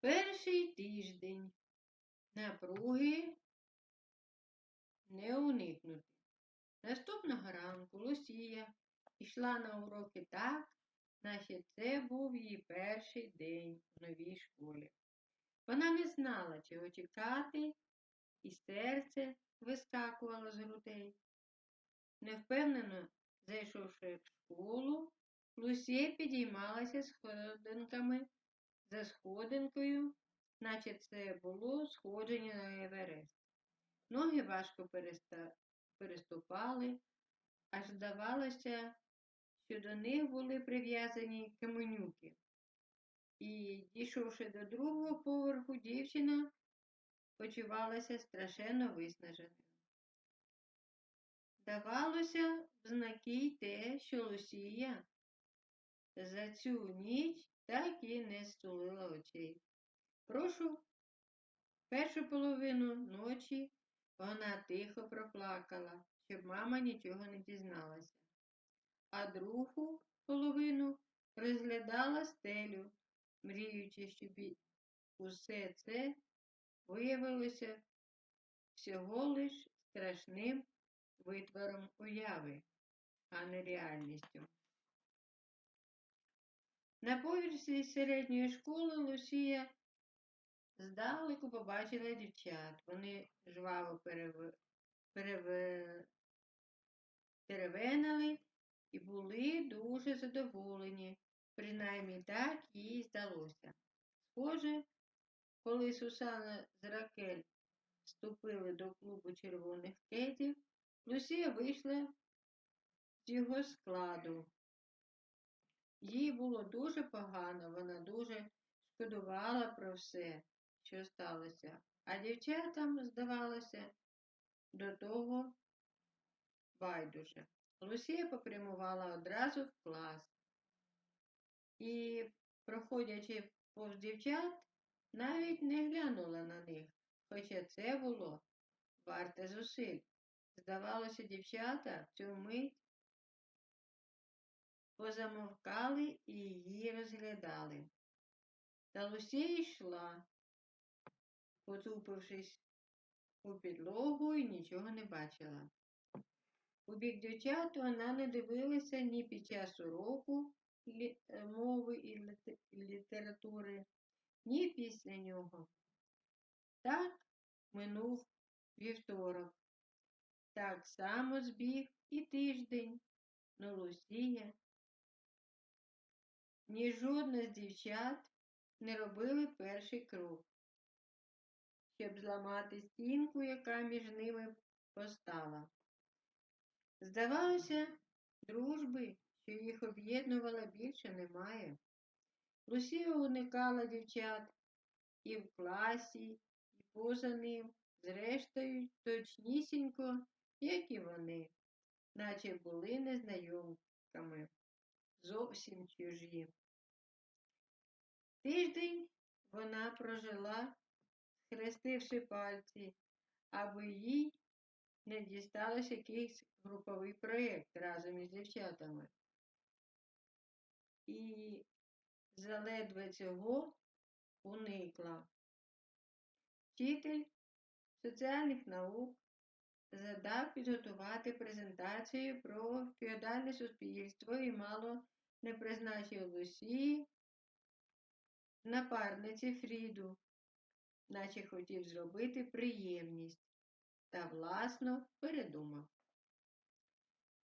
Перший тиждень напруги не уникнути. Наступного ранку Лусія йшла на уроки так, наче це був її перший день в новій школі. Вона не знала, чого чекати, і серце вискакувало з грудей. Невпевнено зайшовши в школу, Лусія підіймалася сходинками за сходинкою, наче це було сходження на Еверест. Ноги важко переступали, аж здавалося, що до них були прив'язані каменюки. І, дійшовши до другого поверху, дівчина почувалася страшенно виснаженою. Давалося в знаки й те, що Лусія за цю ніч так і не стулила очей. Прошу, першу половину ночі вона тихо проплакала, щоб мама нічого не дізналася, а другу половину розглядала стелю, мріючи, щоб усе це виявилося всього лиш страшним витвором уяви, а не реальністю. На поверсі середньої школи Лусія здалеку побачила дівчат. Вони жваво перев... Перев... теревенили і були дуже задоволені, принаймні так їй здалося. Схоже, коли Сусана з Ракель вступили до клубу червоних кетів, Лусія вийшла з його складу. Їй було дуже погано, вона дуже шкодувала про все, що сталося, а дівчатам, здавалося, до того байдуже. Лусія попрямувала одразу в клас і, проходячи повз дівчат, навіть не глянула на них, хоча це було варте зусиль. Здавалося, дівчата в цю мить позамовкали і її розглядали. Та Лусія йшла, потупившись у підлогу і нічого не бачила. У бік дівчат вона не дивилася ні під час уроку е, мови і літератури, ні після нього. Так минув вівторок. Так само збіг і тиждень, но Лусія ні жодна з дівчат не робили перший крок, щоб зламати стінку, яка між ними постала. Здавалося, дружби, що їх об'єднувала, більше немає. Лусія уникала дівчат і в класі, і поза ним, зрештою, точнісінько, як і вони, наче були незнайомками, зовсім чужі. Тиждень вона прожила, схрестивши пальці, аби їй не дісталося якийсь груповий проєкт разом із дівчатами. І заледве цього уникла. Вчитель соціальних наук задав підготувати презентацію про феодальне суспільство і мало не призначив Лусії напарниці Фріду, наче хотів зробити приємність та власно передумав.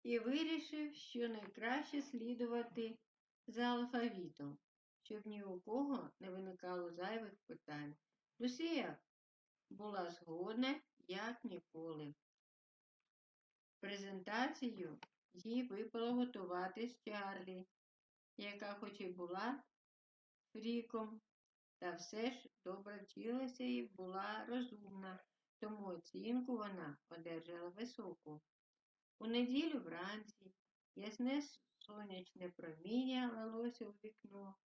І вирішив, що найкраще слідувати за алфавітом, щоб ні у кого не виникало зайвих питань. Лусія була згодна, як ніколи. Презентацію їй випало готувати з Чарлі, яка хоч і була фріком, та все ж добре вчилася і була розумна, тому оцінку вона одержала високу. У неділю вранці ясне сонячне проміння лилося у вікно,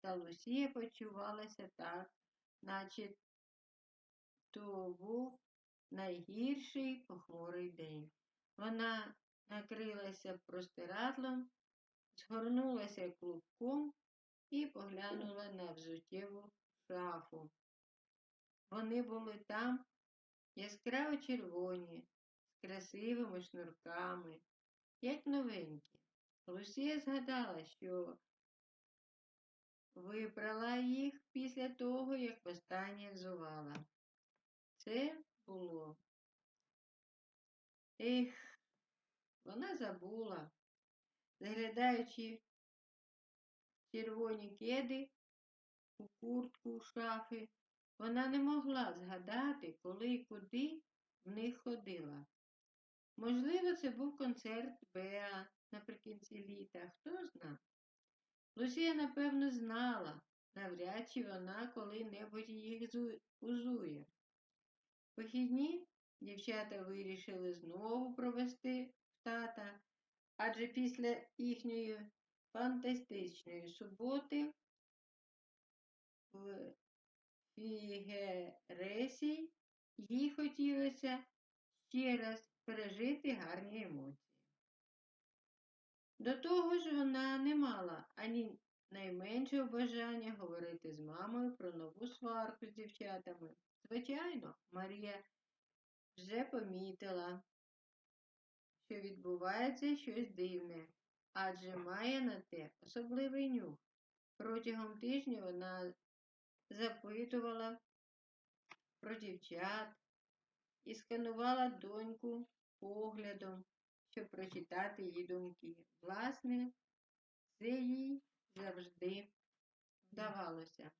та Лусія почувалася так, наче то був найгірший похмурий день. Вона накрилася простирадлом, згорнулася клубком і поглянула на взуттєву шафу. Вони були там яскраво червоні, з красивими шнурками, як новенькі. Лусія згадала, що випрала їх після того, як востаннє взувала. Це було. Ех, вона забула, заглядаючи червоні кеди у куртку шафи, вона не могла згадати, коли і куди в них ходила. Можливо, це був концерт Беа наприкінці літа, хто зна. Лусія, напевно, знала, навряд чи вона коли-небудь їх узує. Вихідні дівчата вирішили знову провести в тата, адже після їхньої фантастичної суботи в Фігересі їй хотілося ще раз пережити гарні емоції. До того ж, вона не мала ані найменшого бажання говорити з мамою про нову сварку з дівчатами. Звичайно, Марія вже помітила, що відбувається щось дивне, адже має на те особливий нюх. Протягом тижня вона запитувала про дівчат і сканувала доньку поглядом, щоб прочитати її думки. Власне, це їй завжди вдавалося.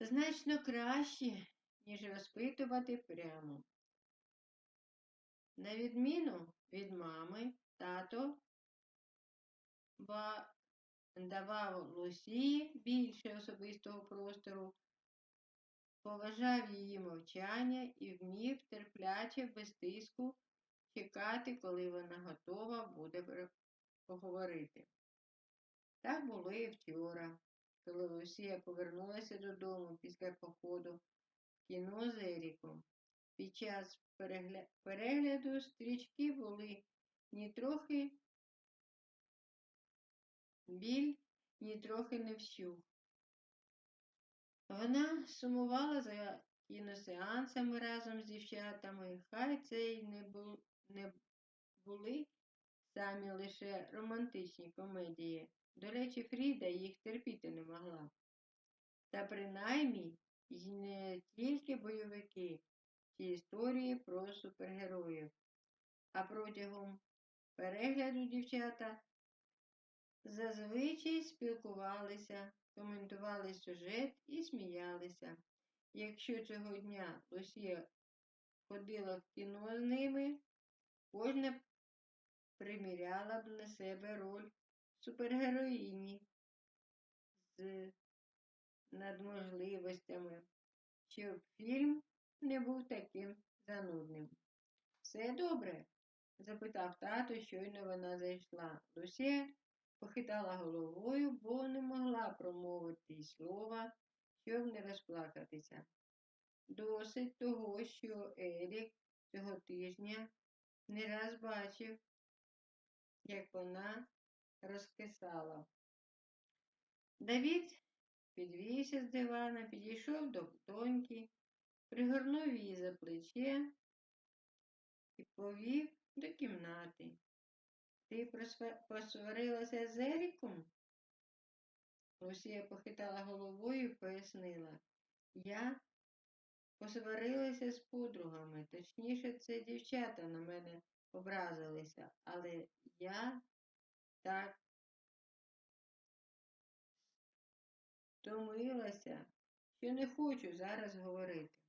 Значно краще, ніж розпитувати прямо. На відміну від мами, тато давав Лусії більше особистого простору, поважав її мовчання і вмів терпляче без тиску чекати, коли вона готова буде поговорити. Так було і вчора, коли Лусія повернулася додому після походу в кіно з Еріком. Під час перегля... перегляду стрічки були ні трохи біль, ні трохи не вщух. Вона сумувала за кіносеансами разом з дівчатами, хай це й не, бу... не були самі лише романтичні комедії. До речі, Фріда їх терпіти не могла. Та принаймні й не тільки бойовики чи історії про супергероїв, а протягом перегляду дівчата зазвичай спілкувалися, коментували сюжет і сміялися. Якщо цього дня Лусія ходила в кіно з ними, кожна приміряла б на себе роль супергероїні з надможливостями, щоб фільм не був таким занудним. Все добре? Запитав тато, щойно вона зайшла. Лусія похитала головою, бо не могла промовити й слова, щоб не розплакатися. Досить того, що Ерік цього тижня не раз бачив, як вона розкисала. Давід підвівся з дивана, підійшов до доньки, пригорнув її за плече і повів до кімнати. Ти посварилася з Еріком? Росія похитала головою і пояснила. Я посварилася з подругами, точніше, це дівчата на мене образилися, але я так втомилася, що не хочу зараз говорити.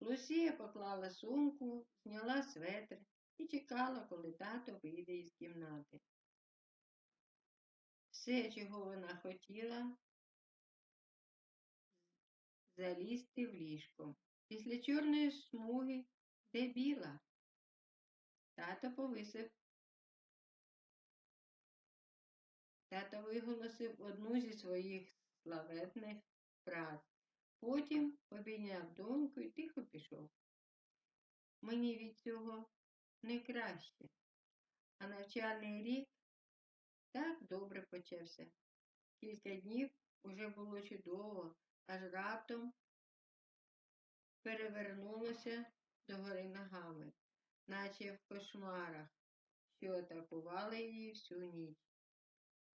Лусія поклала сумку, зняла светр і чекала, коли тато вийде із кімнати. Все, чого вона хотіла, залізти в ліжко. Після чорної смуги де біла. Тато повисив. Тато виголосив одну зі своїх славетних фраз. Потім обійняв доньку і тихо пішов. Мені від цього не краще, а навчальний рік так добре почався. Кілька днів уже було чудово, аж раптом перевернулося догори ногами, наче в кошмарах, що атакували її всю ніч.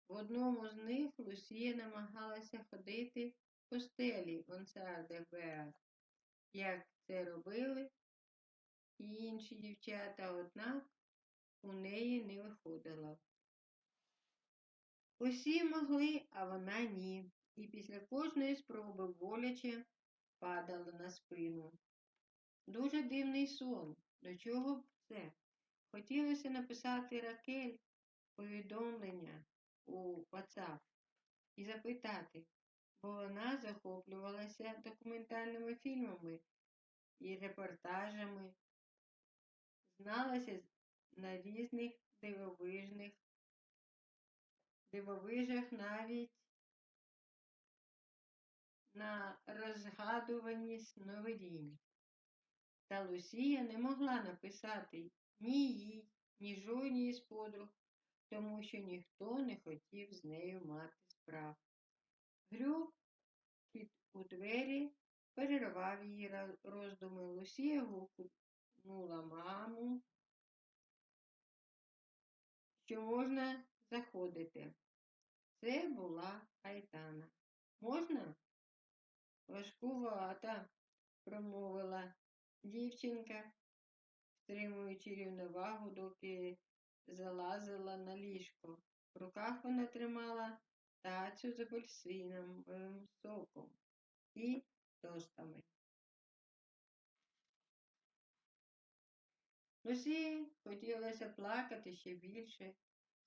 В одному з них Лусія намагалася ходити по стелі мансарди Беа, як це робили і інші дівчата, однак у неї не виходило. Усі могли, а вона ні, і після кожної спроби боляче падала на спину. Дуже дивний сон. До чого б це? Хотілося написати Ракель повідомлення у WhatsApp і запитати, вона захоплювалася документальними фільмами і репортажами, зналася на різних дивовижних дивовижах навіть на розгадуванні сновидінь. Та Лусія не могла написати ні їй, ні жодній з подруг, тому що ніхто не хотів з нею мати справ. Грюк під у двері перервав її роздуми. Лусія гукнула маму, що можна заходити. Це була Айтана. Можна? Важкувата, промовила дівчинка, стримуючи рівновагу, доки залазила на ліжко. В руках вона тримала тацю з апельсиновим соком і тостами. Лусі хотілося плакати ще більше.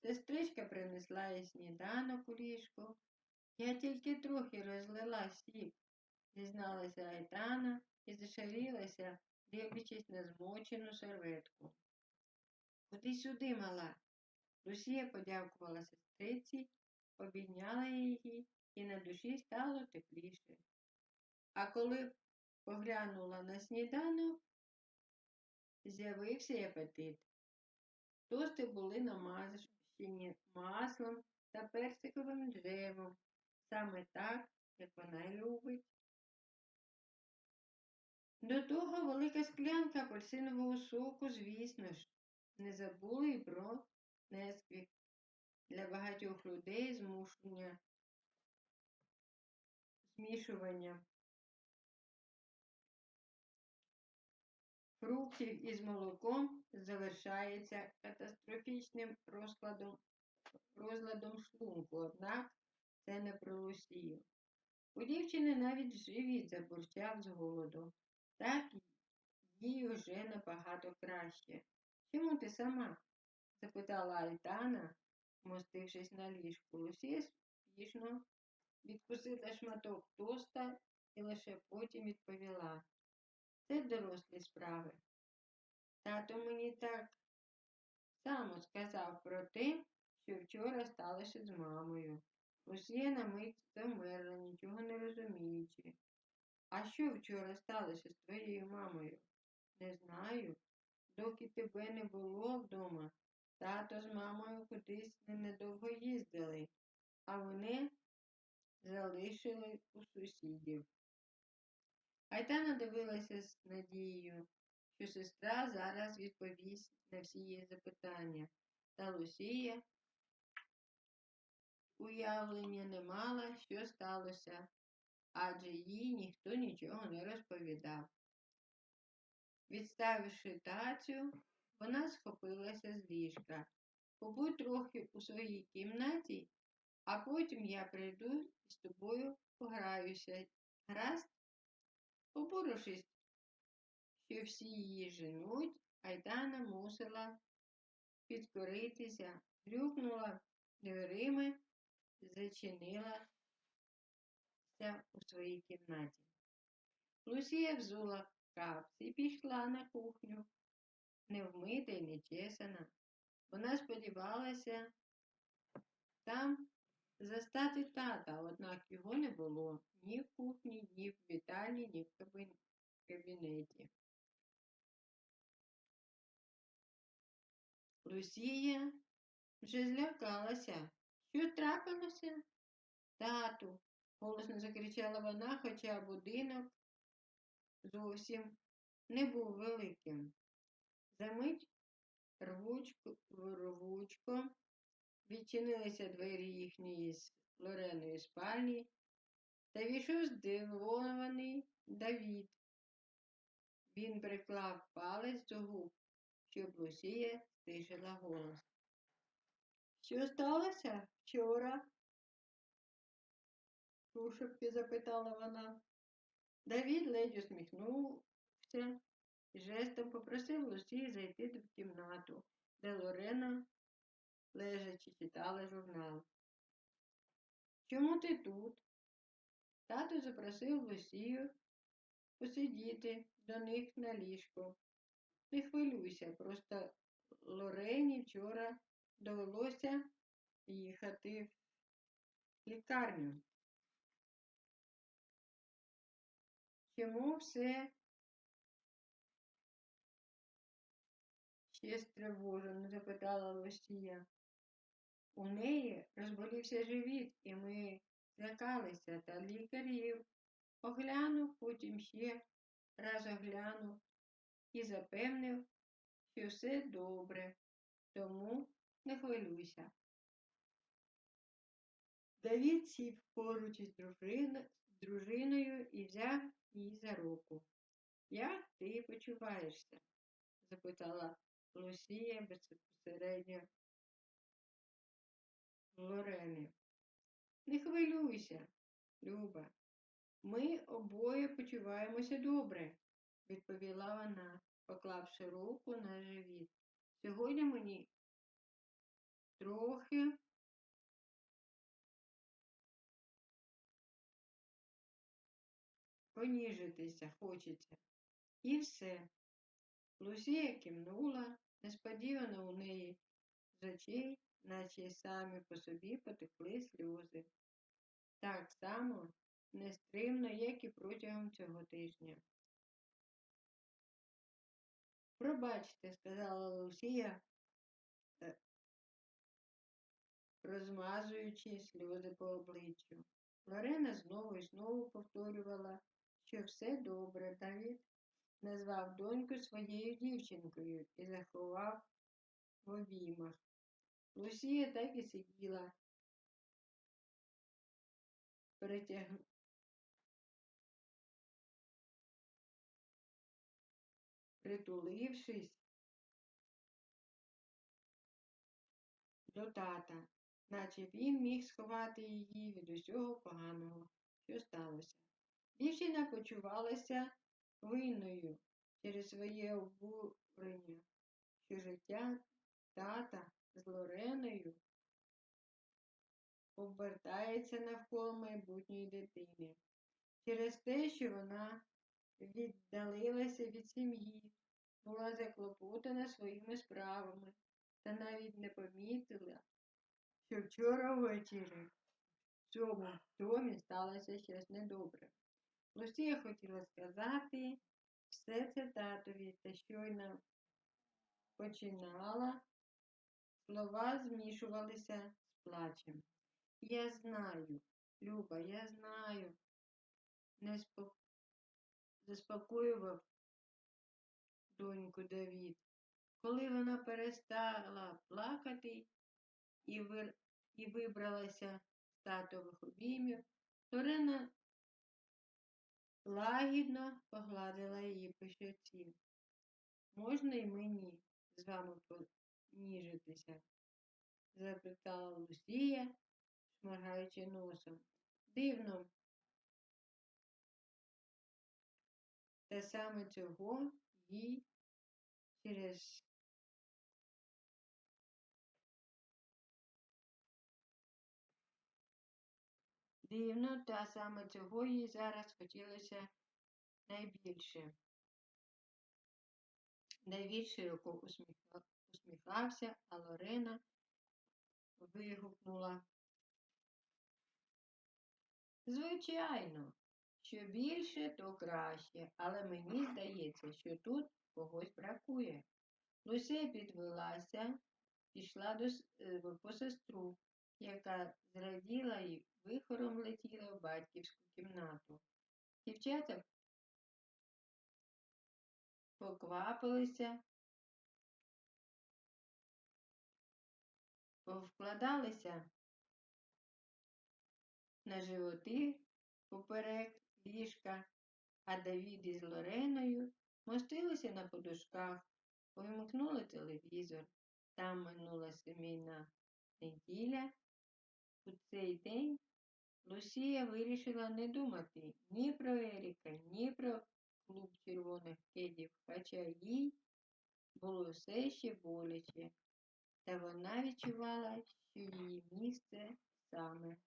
Сестричка принесла їй сніданок у ліжко. Я тільки трохи розлила сік, зізналася Айтана і зашарілася, дивлячись на змочену серветку. Ходи сюди, мала. Лусія подякувала сестриці, обійняла її, і на душі стало тепліше. А коли поглянула на сніданок, з'явився апетит. Тости були намазані маслом та персиковим джемом, саме так, як вона й любить. До того велика склянка апельсинового соку, звісно ж, не забули й про несквік. Для багатьох людей змушення змішування фруктів із молоком завершається катастрофічним розкладом, розладом шлунку, однак це не про Лусію. У дівчини навіть живіт забурчав з голоду. Так їй уже набагато краще. Чому ти сама? запитала Альтана, мостившись на ліжку. Лусія спішно відкусила шматок тоста і лише потім відповіла. Це дорослі справи. Тато мені так само сказав про те, що вчора сталося з мамою. Лусія на мить замерла, нічого не розуміючи. А що вчора сталося з твоєю мамою? Не знаю. Доки тебе не було вдома, тато з мамою кудись ненадовго їздили, а вони залишили у сусідів. Айтана дивилася з надією, що сестра зараз відповість на всі її запитання, та Лусія уявлення не мала, що сталося, адже їй ніхто нічого не розповідав. Відставивши тацю, вона схопилася з ліжка. Побудь трохи у своїй кімнаті, а потім я прийду і з тобою пограюся. Гаразд? Поборовшись, що всі її женуть, Айдана мусила підкоритися, грюкнула дверима, зачинилася у своїй кімнаті. Лусія взула капці і пішла на кухню, не вмита і не чесана. Вона сподівалася там застати тата, однак його не було ні в кухні, ні в вітальні, ні в кабінеті. Лусія вже злякалася. Що трапилося? Тату, голосно закричала вона, хоча будинок зовсім не був великим. Замить рвучко, рвучко відчинилися двері їхньої з Лореної спальні, та війшов здивований Давід. Він приклав палець до губ, щоб Лусія стишила голос. Що сталося вчора? пошепки запитала вона. Давід ледь усміхнувся жестом попросив Лусі зайти в кімнату, де Лорена, лежачи, читала журнал. Чому ти тут? Тато запросив Лусію посидіти до них на ліжко. Не хвилюйся, просто Лорені вчора довелося їхати в лікарню. Чому все ще стривожено? запитала Лосія. У неї розболівся живіт, і ми злякалися, та лікар її оглянув, потім ще раз оглянув і запевнив, що все добре, тому не хвилюйся. Давід сів поруч із дружиною і взяв її за руку. Як ти почуваєшся? запитала Лусія безпосередньо Лорені. Не хвилюйся, Люба. Ми обоє почуваємося добре, відповіла вона, поклавши руку на живіт. Сьогодні мені трохи поніжитися хочеться. І все. Лузія кивнула, несподівано у неї з очей, наче самі по собі потекли сльози. Так само нестримно, як і протягом цього тижня. Пробачте, сказала Лусія, е, розмазуючи сльози по обличчю. Лорена знову і знову повторювала, що все добре. Давід назвав доньку своєю дівчинкою і заховав в обіймах. Лусія так і сиділа, перетяг... притулившись до тата, наче він міг сховати її від усього поганого, що сталося. Дівчина почувалася винною через своє обурення, що життя тата з Лореною обертається навколо майбутньої дитини, через те, що вона віддалилася від сім'ї, була заклопотана своїми справами та навіть не помітила, що вчора ввечері в цьому домі сталося щось недобре. Лусія хотіла сказати все це татові, та щойно починала, слова змішувалися з плачем. Я знаю, Люба, я знаю, не спок... заспокоював доньку Давід. Коли вона перестала плакати і вир... і вибралася з татових обіймів, Торина лагідно погладила її по щоці. Можна й мені з вами поніжитися? запитала Лусія, шморгаючи носом. Дивно. Та саме цього їй через Дивно, та саме цього їй зараз хотілося найбільше. Давід широко усміхався, а Лорена вигукнула. Звичайно, що більше, то краще, але мені здається, що тут когось бракує. Луся підвелася, пішла до, е, по сестру, яка зраділа й вихором летіла в батьківську кімнату. Дівчата поквапилися, повкладалися на животи поперек ліжка, а Давід із Лореною мостилися на подушках, увімкнули телевізор. Там минула сімейна неділя. У цей день Лусія вирішила не думати ні про Еріка, ні про клуб червоних кедів, хоча їй було все ще боляче, та вона відчувала, що її місце саме.